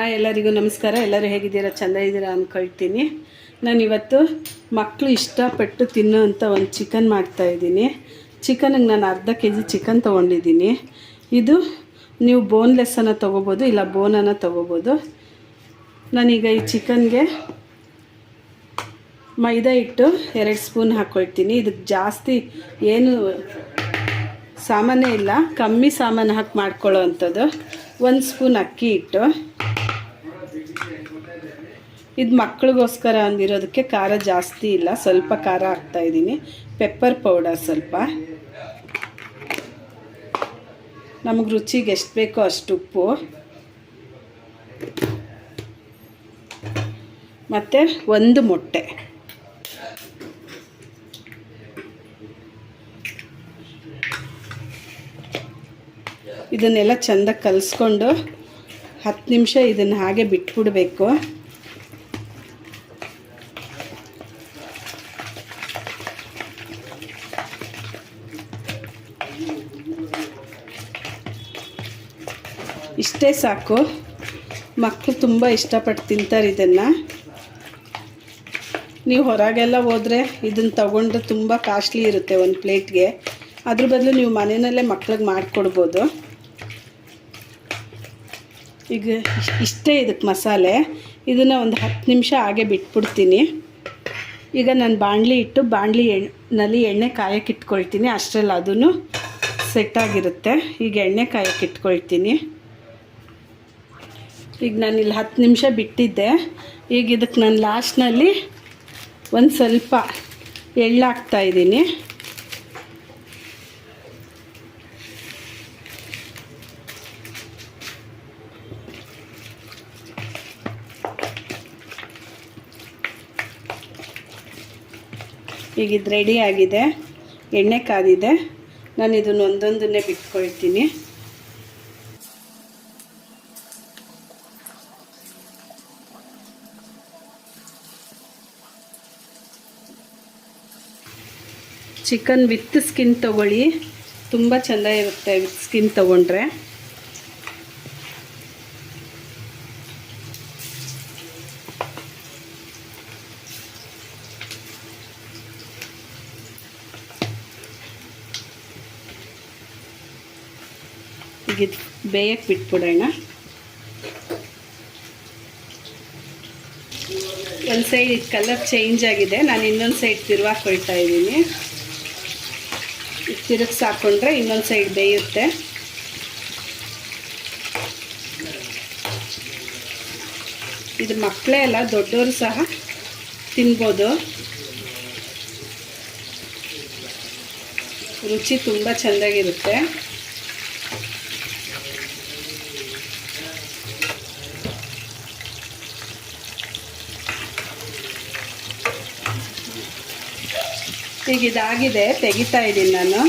Hi, ಎಲ್ಲರಿಗೂ ನಮಸ್ಕಾರ. ಎಲ್ಲರೂ ಹೇಗಿದ್ದೀರಾ? ಚೆಂದ ಇದ್ದೀರಾ ಅಂದ್ಕೊಳ್ತೀನಿ ನಾನು ಇವತ್ತು ಮಕ್ಕಳು ಇಷ್ಟಪಟ್ಟು ತಿನ್ನುವಂಥ ಒಂದು ಚಿಕನ್ ಮಾಡ್ತಾಯಿದ್ದೀನಿ ಚಿಕನಿಗೆ ನಾನು ಅರ್ಧ ಕೆ ಜಿ ಚಿಕನ್ ತೊಗೊಂಡಿದ್ದೀನಿ. ಇದು ನೀವು ಬೋನ್ಲೆಸ್ಸನ್ನು ತೊಗೋಬೋದು, ಇಲ್ಲ ಬೋನನ್ನು ತೊಗೋಬೋದು. ನಾನೀಗ ಈ ಚಿಕನ್ಗೆ ಮೈದಾ ಹಿಟ್ಟು ಎರಡು ಸ್ಪೂನ್ ಹಾಕ್ಕೊಳ್ತೀನಿ ಇದಕ್ಕೆ ಜಾಸ್ತಿ ಏನು ಸಾಮಾನೇ ಇಲ್ಲ. ಕಮ್ಮಿ ಸಾಮಾನು ಹಾಕಿ ಮಾಡ್ಕೊಳ್ಳೋ ಅಂಥದ್ದು. ಒಂದು ಸ್ಪೂನ್ ಅಕ್ಕಿ ಹಿಟ್ಟು. ಇದು ಮಕ್ಕಳಿಗೋಸ್ಕರ ಅಂದಿರೋದಕ್ಕೆ ಖಾರ ಜಾಸ್ತಿ ಇಲ್ಲ, ಸ್ವಲ್ಪ ಖಾರ ಹಾಕ್ತಾ ಇದ್ದೀನಿ. ಪೆಪ್ಪರ್ ಪೌಡರ್ ಸ್ವಲ್ಪ. ನಮಗೆ ರುಚಿಗೆ ಎಷ್ಟು ಬೇಕೋ ಅಷ್ಟು ಉಪ್ಪು. ಮತ್ತು ಒಂದು ಮೊಟ್ಟೆ. ಇದನ್ನೆಲ್ಲ ಚೆಂದ ಕಲಿಸ್ಕೊಂಡು ಹತ್ತು ನಿಮಿಷ ಇದನ್ನು ಹಾಗೆ ಬಿಟ್ಬಿಡಬೇಕು. ಇಷ್ಟೇ ಸಾಕು. ಮಕ್ಕಳು ತುಂಬ ಇಷ್ಟಪಟ್ಟು ತಿಂತಾರೆ ಇದನ್ನು. ನೀವು ಹೊರಗೆಲ್ಲ ಹೋದರೆ ಇದನ್ನು ತಗೊಂಡ್ರೆ ತುಂಬ ಕಾಸ್ಟ್ಲಿ ಇರುತ್ತೆ ಒಂದು ಪ್ಲೇಟ್ಗೆ ಅದ್ರ ಬದಲು ನೀವು ಮನೆಯಲ್ಲೇ ಮಕ್ಳಿಗೆ ಮಾಡಿಕೊಡ್ಬೋದು. ಈಗ ಇಷ್ಟೇ ಇದಕ್ಕೆ ಮಸಾಲೆ. ಇದನ್ನು ಒಂದು ಹತ್ತು ನಿಮಿಷ ಹಾಗೆ ಬಿಟ್ಬಿಡ್ತೀನಿ. ಈಗ ನಾನು ಬಾಣಲಿ ಇಟ್ಟು ಬಾಣಲಿ ಎಣ್ಣೆನಲ್ಲಿ ಎಣ್ಣೆ ಕಾಯಕ್ಕೆ ಇಟ್ಕೊಳ್ತೀನಿ. ಅಷ್ಟರಲ್ಲಿ ಅದೂ ಸೆಟ್ಟಾಗಿರುತ್ತೆ ಈಗ ಎಣ್ಣೆ ಕಾಯಕ್ಕೆ ಇಟ್ಕೊಳ್ತೀನಿ. ಈಗ ನಾನು ಇಲ್ಲಿ ಹತ್ತು ನಿಮಿಷ ಬಿಟ್ಟಿದ್ದೆ. ಈಗ ಇದಕ್ಕೆ ನಾನು ಲಾಸ್ಟ್ನಲ್ಲಿ ಒಂದು ಸ್ವಲ್ಪ ಎಳ್ಳು ಹಾಕ್ತಾ ಇದ್ದೀನಿ. ಈಗ ಇದು ರೆಡಿ ಆಗಿದೆ. ಎಣ್ಣೆ ಕಾದಿದೆ. ನಾನು ಇದನ್ನು ಒಂದೊಂದನ್ನೇ ಬಿಟ್ಕೊಳ್ತೀನಿ. ಚಿಕನ್ ವಿತ್ ಸ್ಕಿನ್ ತೊಗೊಳ್ಳಿ. ತುಂಬ ಚೆಂದ ಇರುತ್ತೆ ವಿತ್ ಸ್ಕಿನ್ ತೊಗೊಂಡ್ರೆ. ಇದು ಬೇಯಕ್ಕೆ ಬಿಟ್ಬಿಡೋಣ. ಒಂದು ಸೈಡ್ ಇದು ಕಲರ್ ಚೇಂಜ್ ಆಗಿದೆ. ನಾನು ಇನ್ನೊಂದು ಸೈಡ್ ತಿರುವಾಕೊಳ್ತಾ ಇದ್ದೀನಿ. ತಿರುಗಿಸಿ ಹಾಕ್ಕೊಂಡ್ರೆ ಇನ್ನೊಂದು ಸೈಡ್ ಬೇಯುತ್ತೆ. ಇದು ಮಕ್ಕಳೇ ಅಲ್ಲ ದೊಡ್ಡವರು ಸಹ ತಿನ್ಬೋದು. ರುಚಿ ತುಂಬ ಚೆಂದಾಗಿರುತ್ತೆ. ಈಗ ಇದಾಗಿದೆ ತೆಗಿತಾ ಇದ್ದೀನಿ ನಾನು.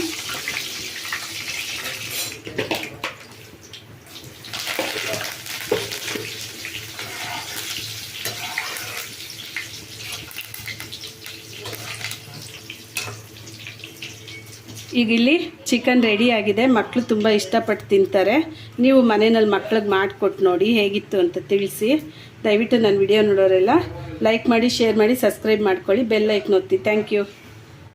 ಈಗ ಇಲ್ಲಿ ಚಿಕನ್ ರೆಡಿ ಆಗಿದೆ. ಮಕ್ಕಳು ತುಂಬ ಇಷ್ಟಪಟ್ಟು ತಿಂತಾರೆ. ನೀವು ಮನೆಯಲ್ಲಿ ಮಕ್ಳಿಗೆ ಮಾಡಿಕೊಟ್ಟು ನೋಡಿ ಹೇಗಿತ್ತು ಅಂತ ತಿಳಿಸಿ. ದಯವಿಟ್ಟು ನನ್ನ ವಿಡಿಯೋ ನೋಡೋರೆಲ್ಲ ಲೈಕ್ ಮಾಡಿ ಶೇರ್ ಮಾಡಿ ಸಬ್ಸ್ಕ್ರೈಬ್ ಮಾಡ್ಕೊಳ್ಳಿ. ಬೆಲ್ ಲೈಕ್ ಒತ್ತಿ. Thank you